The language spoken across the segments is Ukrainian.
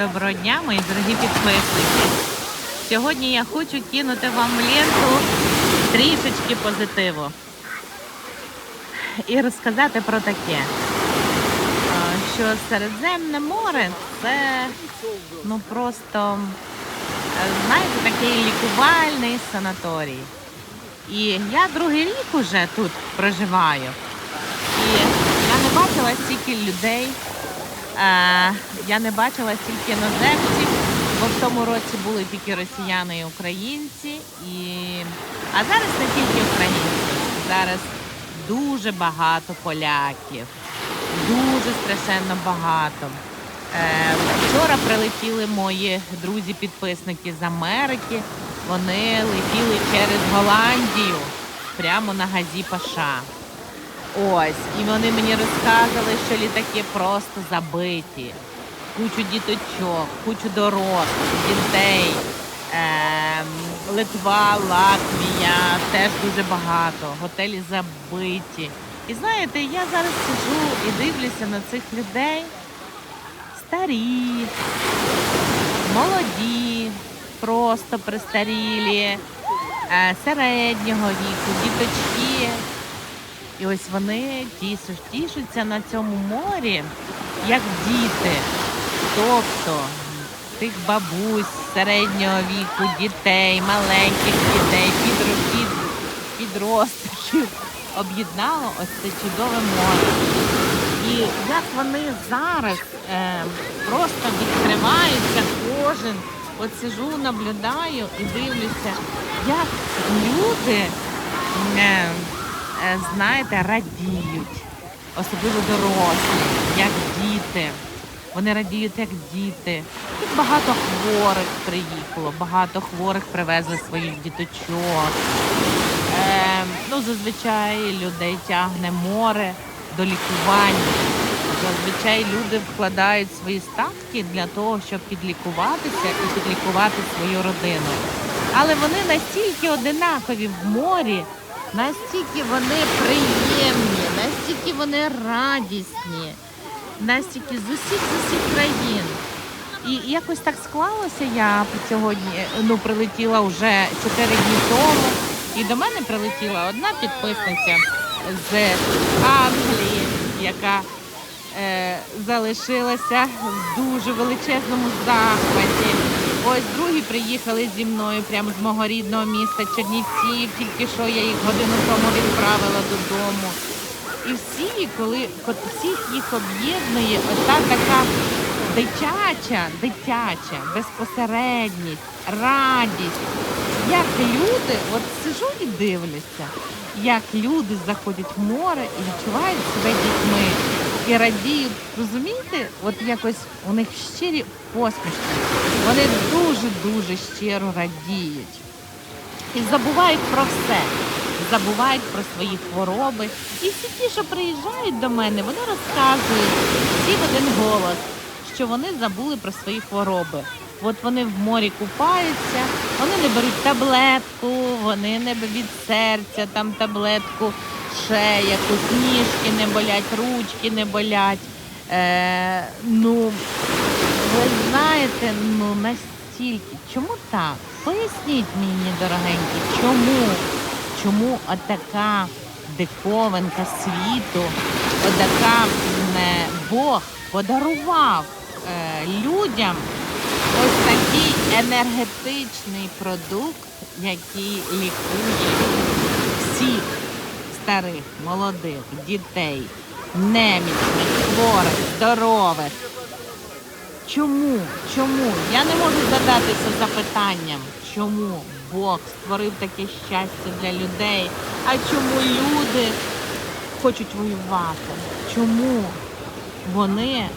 Доброго дня, мої дорогі підписники. Сьогодні я хочу кинути вам ленту трішечки позитиву і розказати про таке, що Середземне море це ну просто, е, знаєте, такий лікувальний санаторій. І я другий рік уже тут проживаю. І я не бачила стільки людей, я не бачила стільки іноземців, бо в тому році були тільки росіяни і українці. І... А зараз не тільки українці, зараз дуже багато поляків, дуже страшенно багато. Е, вчора прилетіли мої друзі-підписники з Америки. Вони летіли через Голландію прямо на газі Паша. Ось, і вони мені розказували, що літаки просто забиті. Кучу діточок, кучу дорослих, дітей. Ем, Литва, Латвія, теж дуже багато. Готелі забиті. І знаєте, я зараз сижу і дивлюся на цих людей. Старі, молоді, просто пристарілі, е, середнього віку, діточки. І ось вони тішуть, тішуться на цьому морі, як діти. Тобто тих бабусь середнього віку, дітей, маленьких дітей, підро- підростків об'єднало ось це чудове море. І як вони зараз е, просто відкриваються кожен. От сижу, наблюдаю і дивлюся, як люди, е, знаєте, радіють, особливо дорослі, як діти. Вони радіють як діти. Тут багато хворих приїхало, багато хворих привезли своїх діточок. Е, ну, зазвичай людей тягне море до лікування. Зазвичай люди вкладають свої статки для того, щоб підлікуватися і підлікувати свою родину. Але вони настільки одинакові в морі, настільки вони приємні, настільки вони радісні, настільки з усіх з усіх країн. І якось так склалося. Я сьогодні ну, прилетіла вже 4 дні тому. І до мене прилетіла одна підписниця з Англії, яка е, залишилася в дуже величезному захваті. Ось другі приїхали зі мною прямо з мого рідного міста Чернівців. Тільки що я їх годину тому відправила додому. І всі, коли всіх їх об'єднує ота така дитяча, дитяча, безпосередність, радість. Як люди, от сижу і дивлюся, як люди заходять в море і відчувають себе дітьми і радіють. Розумієте, от якось у них щирі посмішки. Вони дуже-дуже щиро радіють. І забувають про все. Забувають про свої хвороби. І всі ті, що приїжджають до мене, вони розказують всі в один голос, що вони забули про свої хвороби. От вони в морі купаються, вони не беруть таблетку, вони не від серця там таблетку, ще якусь ніжки не болять, ручки не болять. Е, ну, ви знаєте, ну настільки. Чому так? Поясніть мені, дорогенькі, чому? Чому отака диковинка світу, отака Бог подарував е, людям ось такий енергетичний продукт, який лікує всіх старих, молодих, дітей, немічних, хворих, здорових. Чому? Чому? Я не можу задатися запитанням, чому Бог створив таке щастя для людей, а чому люди хочуть воювати? Чому вони е,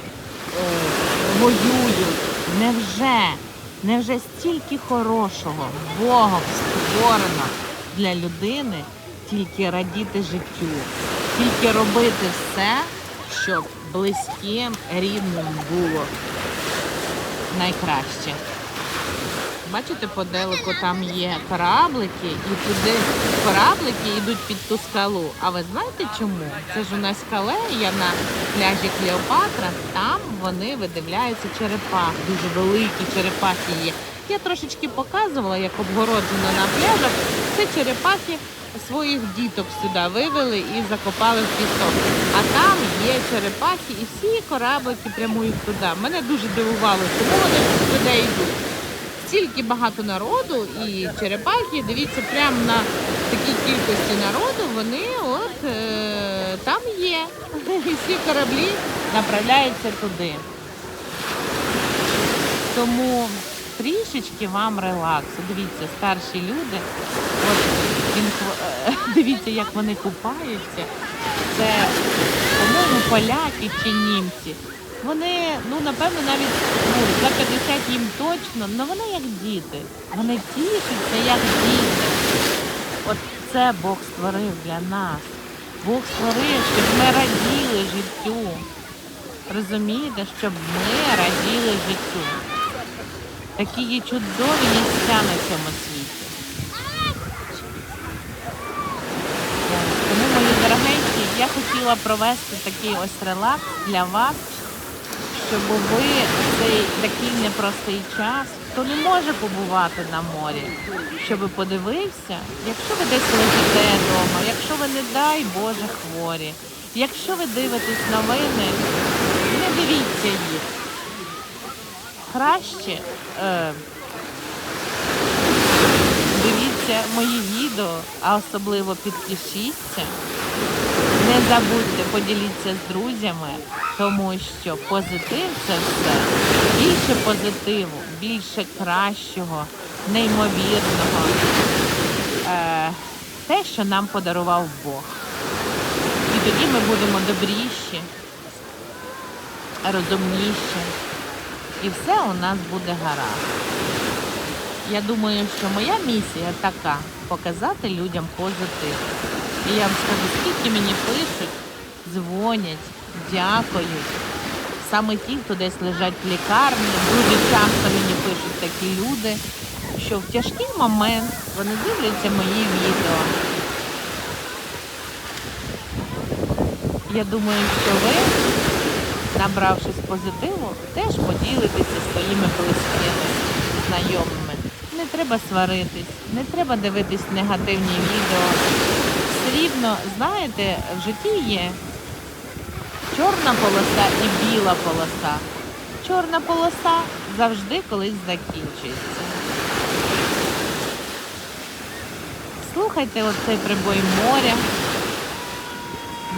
воюють? Невже? Невже стільки хорошого Богом створено для людини тільки радіти життю, тільки робити все, щоб близьким, рідним було найкраще. Бачите, поделику там є кораблики, і туди кораблики йдуть під ту скалу. А ви знаєте чому? Це ж у нас скалея на пляжі Клеопатра. Там вони видивляються черепах. Дуже великі черепахи є. Я трошечки показувала, як обгороджено на пляжах. Це черепахи своїх діток сюди вивели і закопали в пісок. А там є черепахи, і всі кораблики прямують туди. Мене дуже дивувало, чому вони туди йдуть. Стільки багато народу і черепахи, дивіться, прямо на такій кількості народу вони от е, там є. І всі кораблі направляються туди. Тому трішечки вам релаксу. Дивіться, старші люди. От він е, дивіться, як вони купаються. Це, по-моєму, поляки чи німці. Вони, ну напевно, навіть ну, за 50 їм точно, але вони як діти. Вони тішаться, як діти. От це Бог створив для нас. Бог створив, щоб ми раділи життю. Розумієте, щоб ми раділи життю. Такі є чудові місця на цьому світі. Тому, мої дорогенькі, я хотіла провести такий ось релакс для вас, щоб ви цей такий непростий час, хто не може побувати на морі, щоб подивився, якщо ви десь лежите вдома, якщо ви, не дай Боже, хворі, якщо ви дивитесь новини, не дивіться їх. Краще е, дивіться мої відео, а особливо підпишіться. Не забудьте, поділіться з друзями, тому що позитив це все. Більше позитиву, більше кращого, неймовірного. Е, те, що нам подарував Бог. І тоді ми будемо добріші, розумніші. І все у нас буде гаразд. Я думаю, що моя місія така показати людям позитив. І я вам скажу, скільки мені пишуть, дзвонять, дякують. Саме ті, хто десь лежать в лікарні, дуже часто мені пишуть такі люди, що в тяжкий момент вони дивляться мої відео. Я думаю, що ви, набравшись позитиву, теж поділитеся своїми близькими, знайомими. Не треба сваритись, не треба дивитись негативні відео. Все рівно, знаєте, в житті є чорна полоса і біла полоса. Чорна полоса завжди колись закінчується. Слухайте оцей прибой моря.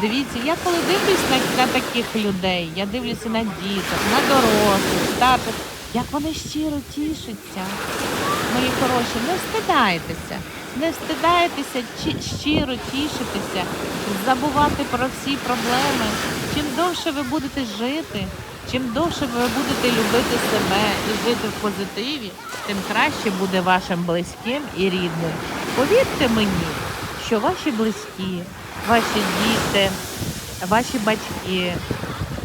Дивіться, я коли дивлюсь на, на таких людей, я дивлюся на діток, на дорослих, старших, як вони щиро тішаться. Мої хороші, не встидайтеся, не встидайтеся щиро тішитися, забувати про всі проблеми. Чим довше ви будете жити, чим довше ви будете любити себе і жити в позитиві, тим краще буде вашим близьким і рідним. Повірте мені, що ваші близькі, ваші діти, ваші батьки,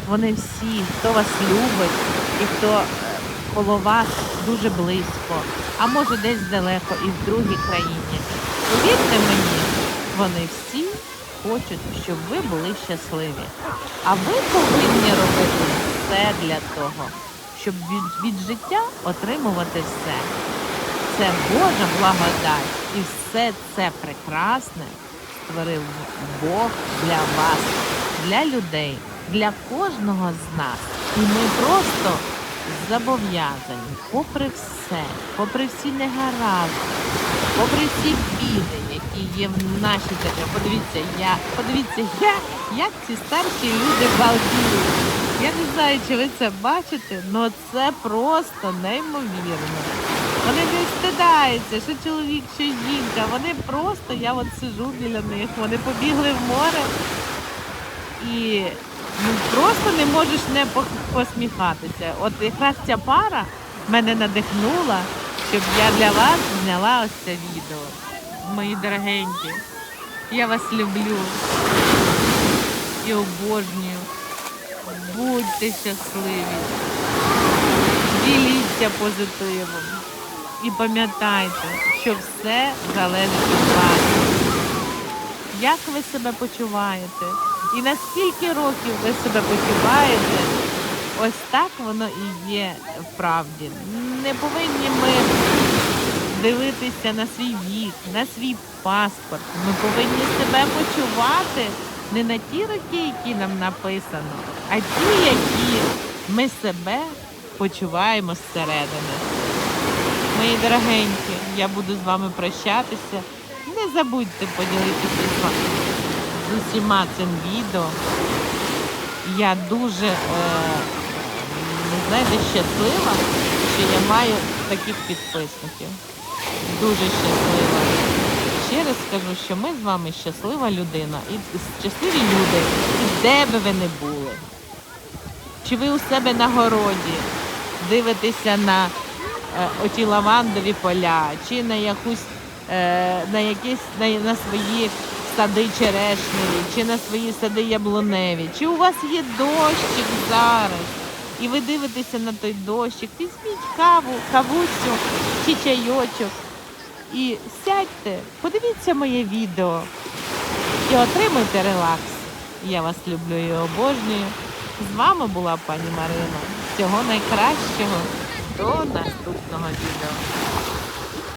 вони всі, хто вас любить і хто е, коло вас дуже близько, а може десь далеко і в другій країні. Повірте мені, вони всі хочуть, щоб ви були щасливі. А ви повинні робити все для того, щоб від, від життя отримувати все. Це Божа благодать. І все це прекрасне створив Бог для вас, для людей, для кожного з нас. І ми просто зобов'язані, попри все, попри всі негаразди, попри всі біди, які є в нашій державі. Подивіться, я, подивіться, я, як ці старші люди балдіють. Я не знаю, чи ви це бачите, але це просто неймовірно. Вони не стидаються, що чоловік, що жінка. Вони просто, я от сижу біля них, вони побігли в море і ну, просто не можеш не посміхатися. От якраз ця пара мене надихнула, щоб я для вас зняла ось це відео. Мої дорогенькі, я вас люблю і обожнюю. Будьте щасливі, діліться позитивом. І пам'ятайте, що все залежить від вас. Як ви себе почуваєте? І на скільки років ви себе почуваєте? Ось так воно і є вправді. Не повинні ми дивитися на свій вік, на свій паспорт. Ми повинні себе почувати не на ті роки, які нам написано, а ті, які ми себе почуваємо зсередини. Мої дорогенькі, я буду з вами прощатися. Не забудьте поділитися з усіма цим відео. Я дуже, е, знаєте, щаслива, що я маю таких підписників. Дуже щаслива. Ще раз скажу, що ми з вами щаслива людина і щасливі люди, і де би ви не були. Чи ви у себе на городі дивитеся на е, оті лавандові поля, чи на якусь на якісь на, на свої сади черешневі, чи на свої сади яблуневі, чи у вас є дощик зараз, і ви дивитеся на той дощик, візьміть каву, кавусю чи чайочок і сядьте, подивіться моє відео і отримуйте релакс. Я вас люблю і обожнюю. З вами була пані Марина. Всього найкращого. До наступного відео.